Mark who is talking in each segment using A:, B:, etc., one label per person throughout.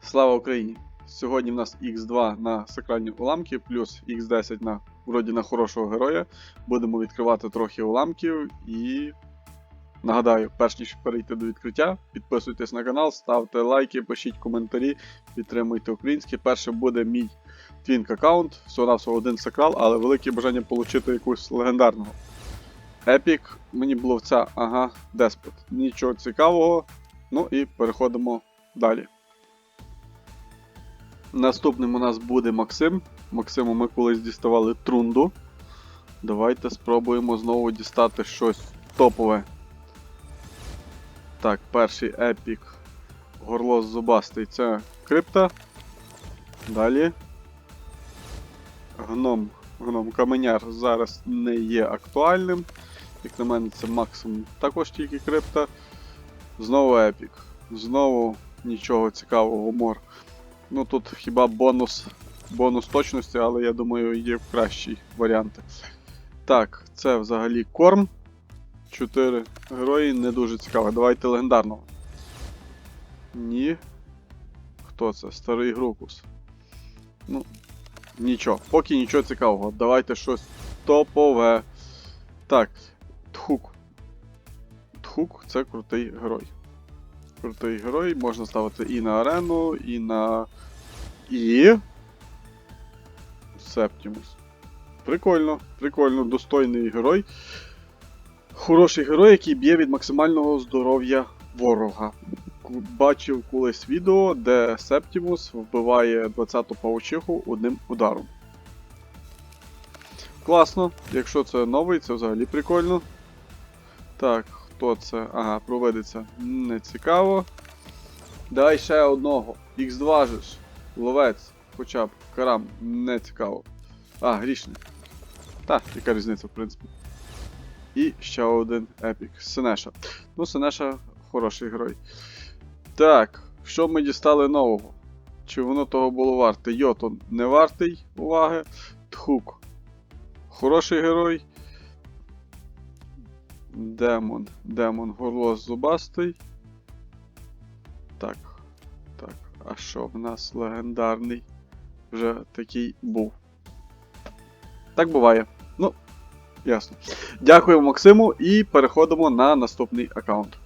A: Слава Україні! Сьогодні в нас X2 на сакральні уламки, плюс X10 на вроді на хорошого героя. Будемо відкривати трохи уламків і. Нагадаю, перш ніж перейти до відкриття, підписуйтесь на канал, ставте лайки, пишіть коментарі, підтримуйте українське. Перше буде мій твінк аккаунт, всього навсього один сакрал, але велике бажання отримати якусь легендарного. Епік, мені було в ця, ага, деспот. Нічого цікавого. Ну і переходимо далі. Наступним у нас буде Максим. Максиму ми колись діставали трунду. Давайте спробуємо знову дістати щось топове. Так, перший епік. Горло зубастий це крипта. Далі. Гном. Гном каменяр зараз не є актуальним. Як на мене, це максимум також тільки крипта. Знову епік. Знову нічого цікавого мор. Ну тут хіба бонус бонус точності, але я думаю, є кращі варіанти. Так, це взагалі корм. Чотири герої не дуже цікаво. Давайте легендарного. Ні. Хто це? Старий Грукус. Ну, нічого. Поки нічого цікавого. Давайте щось топове. Так, Тхук. Тхук це крутий герой. Крутий герой, можна ставити і на арену, і на. І. Септімус. Прикольно, прикольно, достойний герой. Хороший герой, який б'є від максимального здоров'я ворога. Бачив колись відео, де Септімус вбиває 20-ту паучиху одним ударом. Класно, якщо це новий, це взагалі прикольно. Так, хто це? Ага, проведеться. Не цікаво. Дай ще одного. Х2 же ж. Ловець. Хоча б. Карам. Не цікаво. А, грішний. Та, яка різниця, в принципі. І ще один епік. Сенеша. Ну, Сенеша хороший герой. Так, що ми дістали нового? Чи воно того було варте? Йотон не вартий уваги. Тхук. Хороший герой. Демон. Демон горло зубастий. Так. Так. А що в нас легендарний? Вже такий був. Так буває. Ну, ясно. Дякую Максиму і переходимо на наступний аккаунт.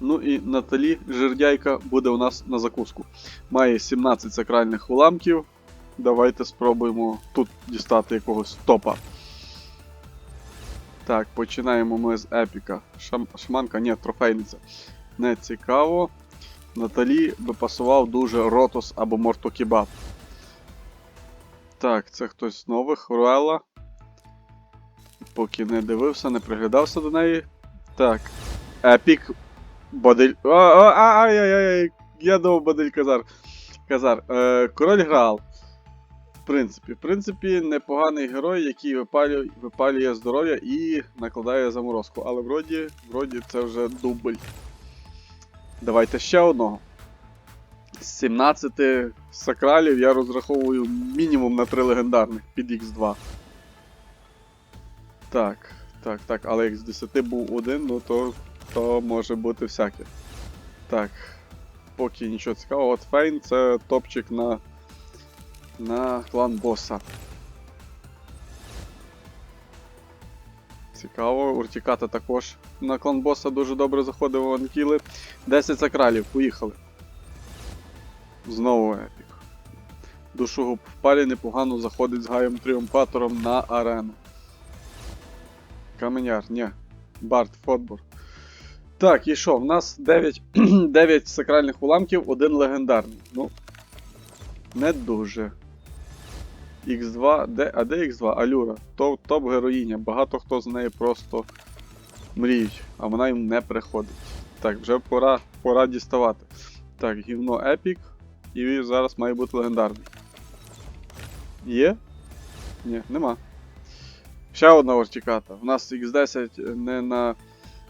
A: Ну і Наталі Жердяйка буде у нас на закуску. Має 17 сакральних уламків. Давайте спробуємо тут дістати якогось топа. Так, починаємо ми з епіка. Шам... Шаманка, ні, трофейниця. Не цікаво. Наталі би пасував дуже Ротос або Мортокібаб. Так, це хтось з нових, Руела. Поки не дивився, не приглядався до неї. Так. Епік. Бодель. О, о, а, ай, ай, ай, я думав Бодель Казар. Казар. Е, Король Граал. В принципі, в принципі, непоганий герой, який випалює, випалює здоров'я і накладає заморозку. Але вроді, вроді це вже дубль. Давайте ще одного. З 17 сакралів я розраховую мінімум на 3 легендарних під Х2. Так, так, так, але як з 10 був один, ну то, то може бути всяке. Так. Поки нічого цікавого, от Фейн це топчик на. на клан боса. Цікаво, Уртіката також на клан боса дуже добре заходив в анкіли. 10 сакралів, поїхали. Знову епік. Душогуб в палі непогано заходить з Гаєм Тріумпатором на арену. Каменяр, ні. Барт, Фотбор. Так, і що? В нас 9, 9 сакральних уламків, один легендарний. Ну. Не дуже. Х2, де, а де Х2? Алюра. Топ, топ героїня. Багато хто з неї просто мріють, а вона їм не приходить. Так, вже пора, пора діставати. Так, гівно епік. І зараз має бути легендарний. Є? Ні, нема. Ще одна Ортіката. У нас Х10 не на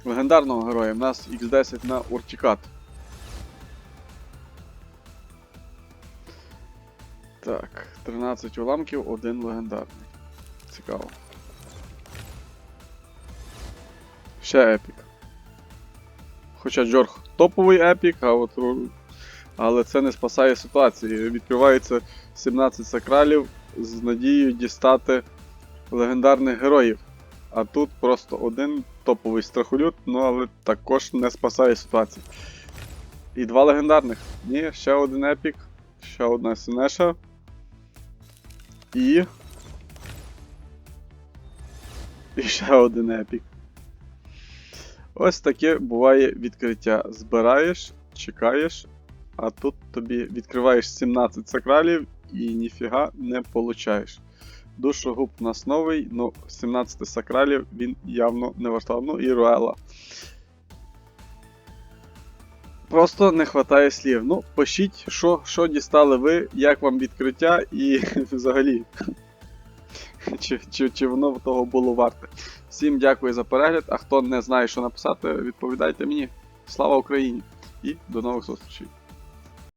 A: легендарного героя, у нас Х10 на Ортікат. Так, 13 уламків, один легендарний. Цікаво. Ще епік. Хоча Джорг топовий епік, а от. Але це не спасає ситуації. Відкривається 17 сакралів з надією дістати легендарних героїв. А тут просто один топовий страхолюд, ну але також не спасає ситуацію. І два легендарних. Ні, ще один епік, ще одна синеша. І. І ще один епік. Ось таке буває відкриття. Збираєш, чекаєш, а тут тобі відкриваєш 17 сакралів і ніфіга не получаєш. Душогуб у нас новий, ну 17 сакралів він явно не вартав. Ну і Руела. Просто не вистачає слів. Ну, пишіть, що, що дістали ви, як вам відкриття і взагалі. Чи, чи, чи воно того було варте. Всім дякую за перегляд. А хто не знає, що написати, відповідайте мені. Слава Україні! І до нових зустрічей!